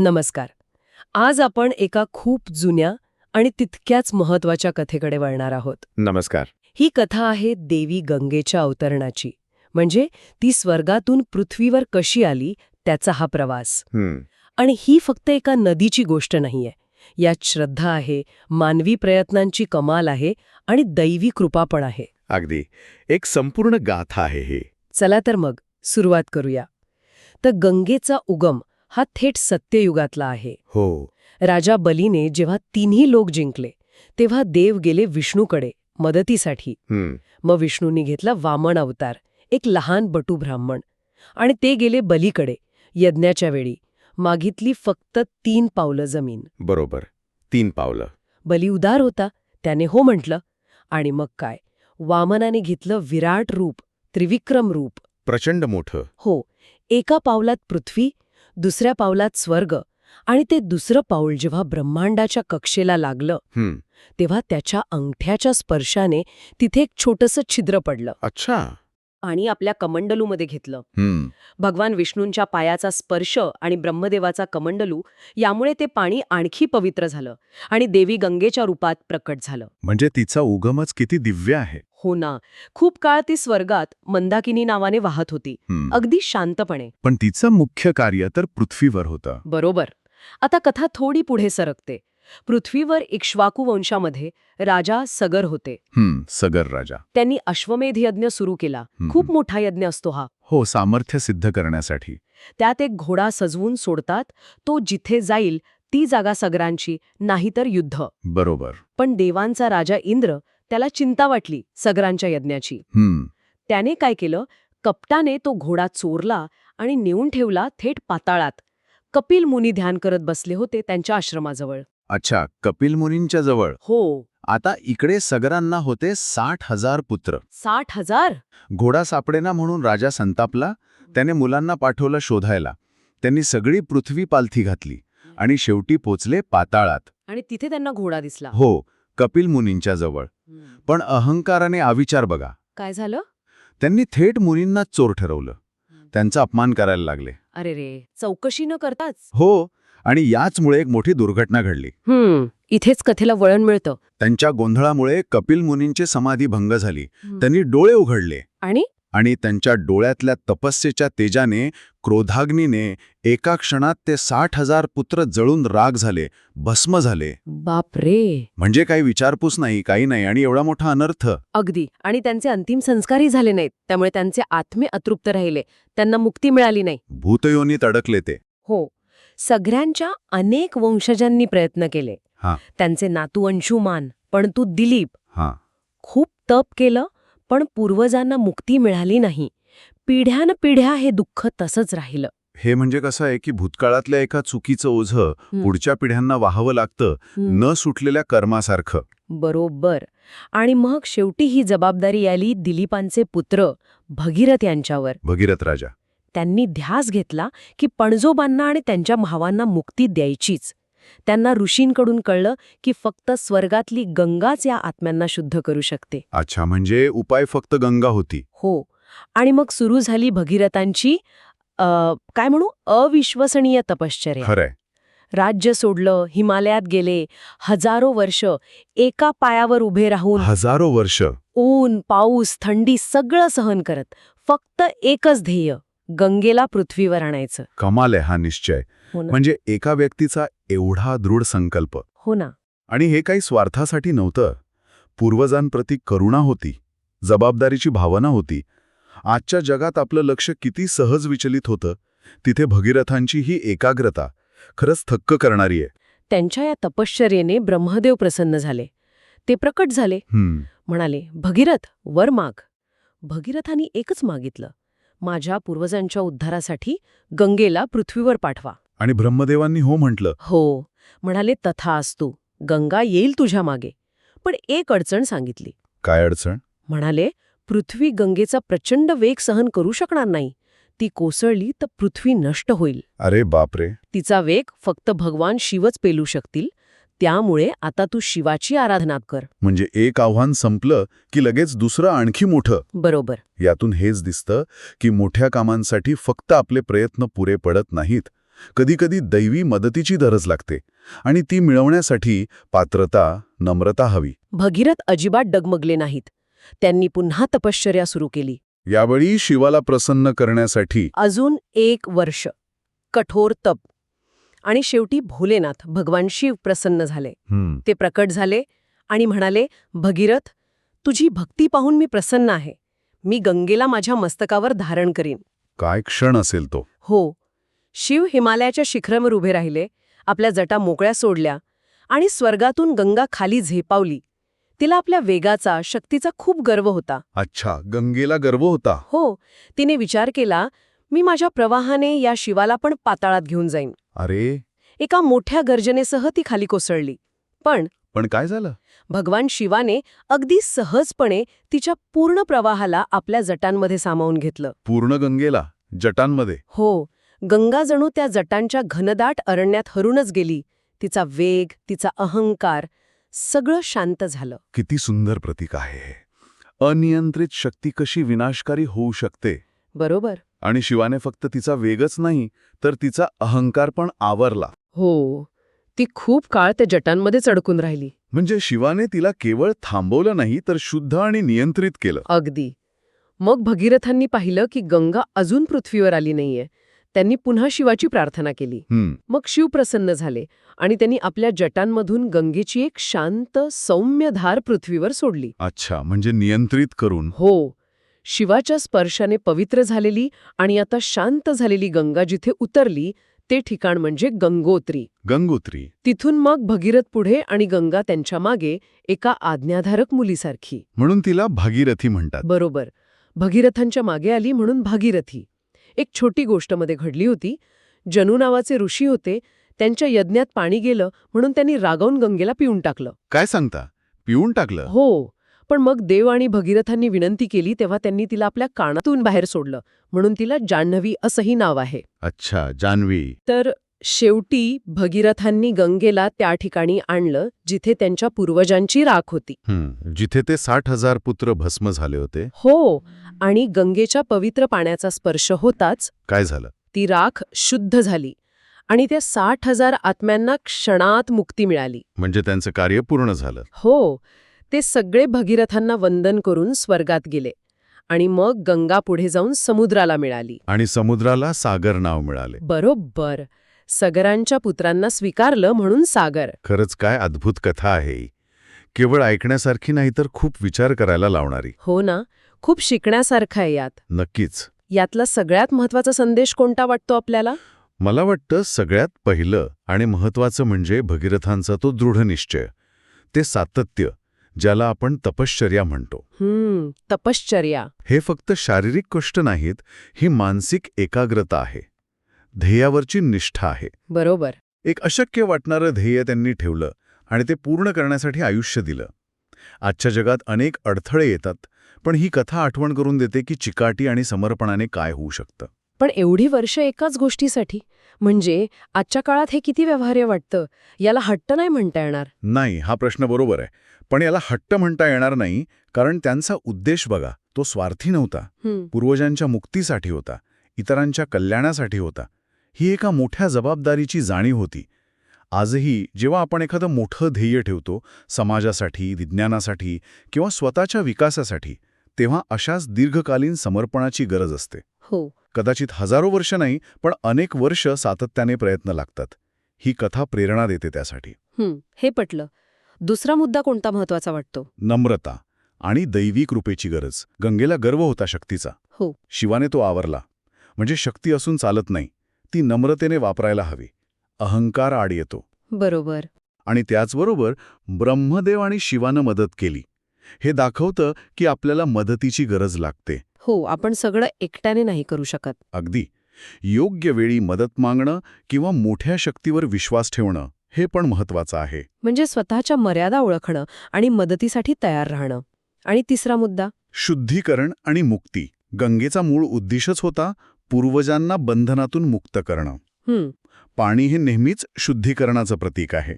नमस्कार. आज आपण एका खूप जुन्या आणि तितक्याच महत्त्वाच्या कथेकडे वळणार आहोत. नमस्कार. ही कथा आहे देवी गंगेच्या अवतरणाची. म्हणजे ती स्वर्गातून पृथ्वीवर कशी आली त्याचा हा प्रवास. आणि ही फक्त एका नदीची गोष्ट नाहीये. यात श्रद्धा आहे मानवी प्रयत्नांची कमाल आहे आणि दैवी कृपा पण आहे. अगदी. एक संपूर्ण गाथा आहे ही. चला तर मग सुरुवात करूया. तर गंगेचा उगम हा थेट सत्ययुगातला आहे. हो. राजा बलीने जेव्हा तिन्ही लोक जिंकले तेव्हा देव गेले विष्णूकडे मदतीसाठी. मग विष्णूंनी घेतला वामन अवतार एक लहान बटू ब्राह्मण. आणि ते गेले बलीकडे यज्ञाच्या वेळी. मागितली फक्त तीन पावलं जमीन. बरोबर. तीन पावलं. बली उदार होता त्याने हो म्हटलं. आणि मग काय? वामनाने घेतलं विराट रूप त्रिविक्रम रूप. प्रचंड मोठं. हो. एका पावलात पृथ्वी दुसऱ्या पावलात स्वर्ग आणि ते दुसरं पाऊल जेव्हा ब्रह्मांडाच्या कक्षेला लागलं तेव्हा त्याच्या अंगठ्याच्या स्पर्शाने तिथे एक छोटंसं छिद्र पडलं. अच्छा. आणि आपल्या कमंडलूमध्ये घेतलं. भगवान विष्णूंच्या पायाचा स्पर्श आणि ब्रह्मदेवाचा कमंडलू यामुळे ते पाणी आणखी पवित्र झालं आणि देवी गंगेच्या रूपात प्रकट झालं. म्हणजे तिचा उगमच किती दिव्य आहे. हो ना. खूप काळ ती स्वर्गात मंदाकिनी नावाने वाहत होती. अगदी शांतपणे. पण तिचं मुख्य कार्य तर पृथ्वीवर होतं. बरोबर. आता कथा थोडी पुढे सरकते. पृथ्वीवर इक्ष्वाकू वंशामध्ये राजा सगर होते. सगर राजा. त्यांनी अश्वमेध यज्ञ सुरू केला. खूप मोठा यज्ञ असतो हा. हो सामर्थ्य सिद्ध करण्यासाठी. त्यात एक घोडा सजवून सोडतात. तो जिथे जाईल ती जागा सगरांची नाहीतर युद्ध. बरोबर. पण देवांचा राजा इंद्र त्याला चिंता वाटली सगरांच्या यज्ञाची. त्याने काय केलं? कपटाने तो घोडा चोरला आणि नेऊन ठेवला थेट पाताळात. कपिल मुनी ध्यान करत बसले होते त्यांच्या आश्रमाजवळ. अच्छा कपिल मुनींच्या जवळ. हो. आता इकडे सगरांना होते साठ हजार पुत्र. साठ हजार? घोडा सापडेना म्हणून राजा संतापला त्याने मुलांना पाठवलं शोधायला. त्यांनी सगळी पृथ्वी पालथी घातली आणि शेवटी पोचले पाताळात. आणि तिथे त्यांना घोडा दिसला. हो कपिल मुनींच्या जवळ. पण अहंकाराने अविचार बघा. काय झालं? त्यांनी थेट मुनींना चोर ठरवलं. त्यांचा अपमान करायला लागले. अरे रे चौकशी न करताच? हो आणि याचमुळे एक मोठी दुर्घटना घडली. इथेच कथेला वळण मिळतं. त्यांच्या गोंधळामुळे कपिल मुनींचे समाधी भंग झाली. त्यांनी डोळे उघडले. आणि? आणि त्यांच्या डोळ्यातल्या तपस्येच्या तेजाने क्रोधाग्नीने एका क्षणात ते साठ हजार पुत्र जळून राग झाले भस्म झाले. बाप रे म्हणजे काही विचारपूस नाही काही नाही आणि एवढा मोठा अनर्थ. अगदी. आणि त्यांचे अंतिम संस्कारही झाले नाहीत. त्यामुळे त्यांचे आत्मे अतृप्त राहिले. त्यांना मुक्ती मिळाली नाही. भूतयोनीत अडकले ते. हो. सगळ्यांच्या अनेक वंशजांनी प्रयत्न केले. त्यांचे नातू अंशुमान पण तू दिलीप. खूप तप केलं पण पूर्वजांना मुक्ती मिळाली नाही. पिढ्यान पिढ्या हे दुःख तसंच राहिलं. हे म्हणजे कसं आहे की भूतकाळातल्या एका चुकीचं ओझं पुढच्या पिढ्यांना वाहावं लागतं. न सुटलेल्या कर्मासारखं. बरोबर. आणि मग शेवटी ही जबाबदारी आली दिलीपांचे पुत्र भगीरथ यांच्यावर. भगीरथ राजा. त्यांनी ध्यास घेतला की पणजोबांना आणि त्यांच्या भावांना मुक्ती द्यायचीच. त्यांना ऋषींकडून कळलं की फक्त स्वर्गातली गंगाच या आत्म्यांना शुद्ध करू शकते. अच्छा म्हणजे उपाय फक्त गंगा होती. हो. आणि मग सुरू झाली भगीरथांची काय म्हणू? अविश्वसनीय तपश्चर्या. खरंय. राज्य सोडलं हिमालयात गेले हजारो वर्ष एका पायावर उभे राहून हजारो वर्ष. ऊन पाऊस थंडी सगळं सहन करत फक्त एकच ध्येय. गंगेला पृथ्वीवर आणायचं. कमाल आहे हा निश्चय. हो म्हणजे एका व्यक्तीचा एवढा दृढ संकल्प. हो ना. आणि हे काही स्वार्थासाठी नव्हतं. पूर्वजांप्रती करुणा होती. जबाबदारीची भावना होती. आजच्या जगात आपलं लक्ष किती सहज विचलित होतं तिथे भगीरथांची ही एकाग्रता खरंच थक्क करणारी आहे. त्यांच्या या तपश्चर्येने ब्रह्मदेव प्रसन्न झाले. ते प्रकट झाले. म्हणाले भगीरथ वर माग. भगीरथांनी एकच मागितलं. माझ्या पूर्वजांच्या उद्धारासाठी गंगेला पृथ्वीवर पाठवा. आणि ब्रह्मदेवांनी हो म्हटलं. हो. म्हणाले तथा असतू. गंगा येईल तुझ्या मागे. पण एक अडचण सांगितली. काय अडचण? म्हणाले पृथ्वी गंगेचा प्रचंड वेग सहन करू शकणार नाही. ती कोसळली तर पृथ्वी नष्ट होईल. अरे बापरे. तिचा वेग फक्त भगवान शिवच पेलू शकतील त्यामुळे आता तू शिवाची आराधना कर. म्हणजे एक आव्हान संपलं की लगेच दुसरं आणखी मोठं. बरोबर. यातून हेच दिसतं की मोठ्या कामांसाठी फक्त आपले प्रयत्न पुरे पडत नाहीत. कधीकधी दैवी मदतीची गरज लागते आणि ती मिळवण्यासाठी पात्रता नम्रता हवी. भगीरथ अजिबात डगमगले नाहीत. त्यांनी पुन्हा तपश्चर्या सुरू केली. यावेळी शिवाला प्रसन्न करण्यासाठी अजून एक वर्ष. कठोर तप. आणि शेवटी भोलेनाथ भगवान शिव प्रसन्न झाले. ते प्रकट झाले आणि म्हणाले भगीरथ तुझी भक्ती पाहून मी प्रसन्न आहे. मी गंगेला माझ्या मस्तकावर धारण करीन. काय क्षण असेल तो. हो. शिव हिमालयाच्या शिखरावर उभे राहिले आपल्या जटा मोकळ्या सोडल्या आणि स्वर्गातून गंगा खाली झेपावली. तिला आपल्या वेगाचा शक्तीचा खूप गर्व होता. अच्छा गंगेला गर्व होता. हो. तिने विचार केला मी माझ्या प्रवाहाने या शिवाला पण पाताळात घेऊन जाईन. अरे! एका मोठ्या गर्जनेसह ती खाली कोसळली. पण पण काय झालं? भगवान शिवाने अगदी सहजपणे तिच्या पूर्ण प्रवाहाला आपल्या जटांमध्ये सामावून घेतलं. पूर्ण गंगेला जटांमध्ये. हो गंगा जणू त्या जटांच्या घनदाट अरण्यात हरूनच गेली. तिचा वेग तिचा अहंकार सगळं शांत झालं. किती सुंदर प्रतीक आहे हे. अनियंत्रित शक्ती कशी विनाशकारी होऊ शकते? बरोबर. आणि शिवाने फक्त तिचा वेगच नाही तर तिचा अहंकार पण आवरला. हो ती खूप काळ त्या जटांमध्येच अडकून राहिली. म्हणजे शिवाने तिला केवळ थांबवलं नाही तर शुद्ध आणि नियंत्रित केलं. अगदी. मग भगीरथांनी पाहिलं की गंगा अजून पृथ्वीवर आली नाहीये. त्यांनी पुन्हा शिवाची प्रार्थना केली. मग शिव प्रसन्न झाले आणि त्यांनी आपल्या जटांमधून गंगेची एक शांत सौम्य धार पृथ्वीवर सोडली. अच्छा म्हणजे नियंत्रित करून. हो शिवाच्या स्पर्शाने पवित्र झालेली आणि आता शांत झालेली गंगा जिथे उतरली ते ठिकाण म्हणजे गंगोत्री. गंगोत्री. तिथून मग भगीरथ पुढे आणि गंगा त्यांच्या मागे एका आज्ञाधारक मुलीसारखी. म्हणून तिला भागीरथी म्हणतात. बरोबर. भगीरथांच्या मागे आली म्हणून भागीरथी. एक छोटी गोष्टमध्ये घडली होती. जनू नावाचे ऋषी होते. त्यांच्या यज्ञात पाणी गेलं म्हणून त्यांनी रागावून गंगेला पिऊन टाकलं. काय सांगता? पिऊन टाकलं? हो. पण मग देव आणि भगीरथांनी विनंती केली तेव्हा त्यांनी तिला आपल्या कानातून बाहेर सोडलं. म्हणून तिला जान्हवी असंही नाव आहे. अच्छा जान्हवी. तर शेवटी भगीरथांनी गंगेला त्या ठिकाणी आणलं जिथे त्यांच्या पूर्वजांची राख होती. जिथे ते साठ हजार पुत्र भस्म झाले होते? हो आणि गंगेच्या पवित्र पाण्याचा स्पर्श होताच काय झालं? ती राख शुद्ध झाली आणि त्या साठ हजार आत्म्यांना क्षणात मुक्ती मिळाली. म्हणजे त्यांचं कार्य पूर्ण झालं. हो ते सगळे भगीरथांना वंदन करून स्वर्गात गेले आणि मग गंगा पुढे जाऊन समुद्राला मिळाली. आणि समुद्राला सागर नाव मिळाले. बरोबर. सगरांच्या पुत्रांना स्वीकारलं म्हणून सागर. खरंच काय अद्भुत कथा आहे. केवळ ऐकण्यासारखी नाही तर खूप विचार करायला लावणारी. हो ना? खूप शिकण्यासारखं आहे यात. नक्कीच. यातला सगळ्यात महत्त्वाचा संदेश कोणता वाटतो आपल्याला? मला वाटतं सगळ्यात पहिलं आणि महत्वाचं म्हणजे भगीरथांचा तो दृढ निश्चय ते सातत्य. ज्याला आपण तपश्चर्या म्हणतो. हम्म तपश्चर्या. हे फक्त शारीरिक कष्ट नाहीत ही मानसिक एकाग्रता आहे. ध्येयावरची निष्ठा आहे. बरोबर. एक अशक्य वाटणारं ध्येय त्यांनी ठेवलं आणि ते पूर्ण करण्यासाठी आयुष्य दिलं. आजच्या जगात अनेक अडथळे येतात पण ही कथा आठवण करून देते की चिकाटी आणि समर्पणाने काय होऊ शकतं. पण एवढी वर्ष एकाच गोष्टीसाठी? म्हणजे आजच्या काळात हे किती व्यवहार्य वाटतं? याला हट्ट नाही म्हणता येणार. नाही हा प्रश्न बरोबर आहे. पण याला हट्ट म्हणता येणार नाही कारण त्यांचा उद्देश बघा तो स्वार्थी नव्हता. पूर्वजांच्या मुक्तीसाठी होता इतरांच्या कल्याणासाठी होता. ही एका मोठ्या जबाबदारीची जाणीव होती. आजही जेव्हा आपण एखादं मोठं ध्येय ठेवतो समाजासाठी विज्ञानासाठी किंवा स्वतःच्या विकासासाठी तेव्हा अशाच दीर्घकालीन समर्पणाची गरज असते. हो. कदाचित हजारो वर्ष नाही पण अनेक वर्ष सातत्याने प्रयत्न लागतात. ही कथा प्रेरणा देते त्यासाठी. हे पटलं. दुसरा मुद्दा कोणता महत्त्वाचा वाटतो? नम्रता आणि दैवी कृपेची गरज. गंगेला गर्व होता शक्तीचा. हो. शिवाने तो आवरला. म्हणजे शक्ती असून चालत नाही. ती नम्रतेने वापरायला हवी. अहंकार आड येतो. बरोबर. आणि त्याचबरोबर ब्रह्मदेव आणि शिवानं मदत केली. हे दाखवतं की आपल्याला मदतीची गरज लागते. हो आपण सगळं एकट्याने नाही करू शकत. अगदी. योग्य वेळी मदत मागणं किंवा मोठ्या शक्तीवर विश्वास ठेवणं हे पण महत्वाचं आहे. म्हणजे स्वतःच्या मर्यादा ओळखणं आणि मदतीसाठी तयार राहणं. आणि तिसरा मुद्दा? शुद्धीकरण आणि मुक्ती. गंगेचा मूळ उद्देशच होता पूर्वजांना बंधनातून मुक्त करणं. पाणी हे नेहमीच शुद्धीकरणाचं प्रतीक आहे.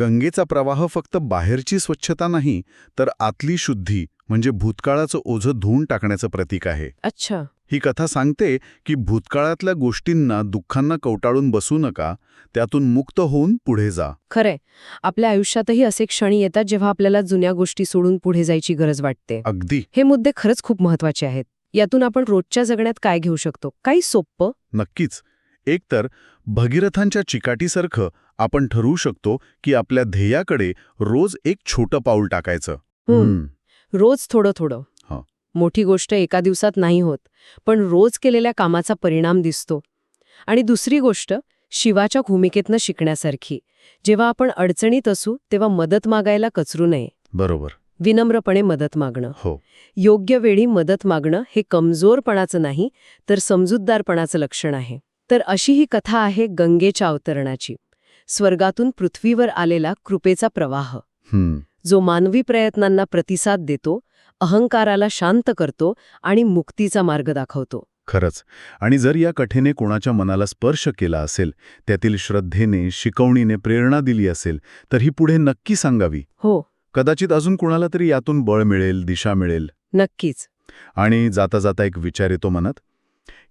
गंगेचा प्रवाह फक्त बाहेरची स्वच्छता नाही तर आतली शुद्धी म्हणजे भूतकाळाचं ओझं धुवून टाकण्याचं प्रतीक आहे. अच्छा. ही कथा सांगते की भूतकाळातल्या गोष्टींना दुःखांना कवटाळून बसू नका त्यातून मुक्त होऊन पुढे जा. खरंय. आपल्या आयुष्यातही असे क्षणी येतात जेव्हा आपल्याला जुन्या गोष्टी सोडून पुढे जायची गरज वाटते. अगदी. हे मुद्दे खरंच खूप महत्त्वाचे आहेत. यातून आपण रोजच्या जगण्यात काय घेऊ शकतो? काही सोपं नक्कीच. एकतर भगीरथांच्या चिकाटीसारखं आपण ठरवू शकतो की आपल्या ध्येयाकडे रोज एक छोटं पाऊल टाकायचं. रोज थोडं थोडं. मोठी गोष्ट एका दिवसात नाही होत पण रोज केलेल्या कामाचा परिणाम दिसतो. आणि दुसरी गोष्ट शिवाच्या भूमिकेतनं शिकण्यासारखी. जेव्हा आपण अडचणीत असू तेव्हा मदत मागायला कचरू नये. बरोबर. विनम्रपणे मदत मागणं. हो. योग्य वेळी मदत मागणं हे कमजोरपणाचं नाही तर समजूतदारपणाचं लक्षण आहे. तर अशी ही कथा आहे गंगेच्या अवतरणाची. स्वर्गातून पृथ्वीवर आलेला कृपेचा प्रवाह. हम्म. जो मानवी प्रयत्नांना प्रतिसाद देतो अहंकाराला शांत करतो आणि मुक्तीचा मार्ग दाखवतो. खरंच. आणि जर या कथेने कोणाच्या मनाला स्पर्श केला असेल त्यातील श्रद्धेने शिकवणीने प्रेरणा दिली असेल तर ही पुढे नक्की सांगावी. हो. कदाचित अजून कुणाला तरी यातून बळ मिळेल दिशा मिळेल. नक्कीच. आणि जाता जाता एक विचार येतो मनात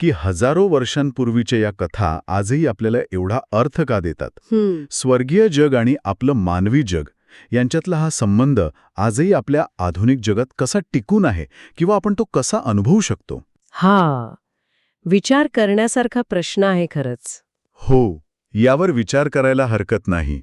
की हजारो वर्षांपूर्वीच्या या कथा आजही आपल्याला एवढा अर्थ का देतात? स्वर्गीय जग आणि आपलं मानवी जग यांच्यातला हा संबंध आजही आपल्या आधुनिक जगात कसा टिकून आहे किंवा आपण तो कसा अनुभवू शकतो? हा. विचार करण्यासारखा प्रश्न आहे खरंच. हो. यावर विचार करायला हरकत नाही.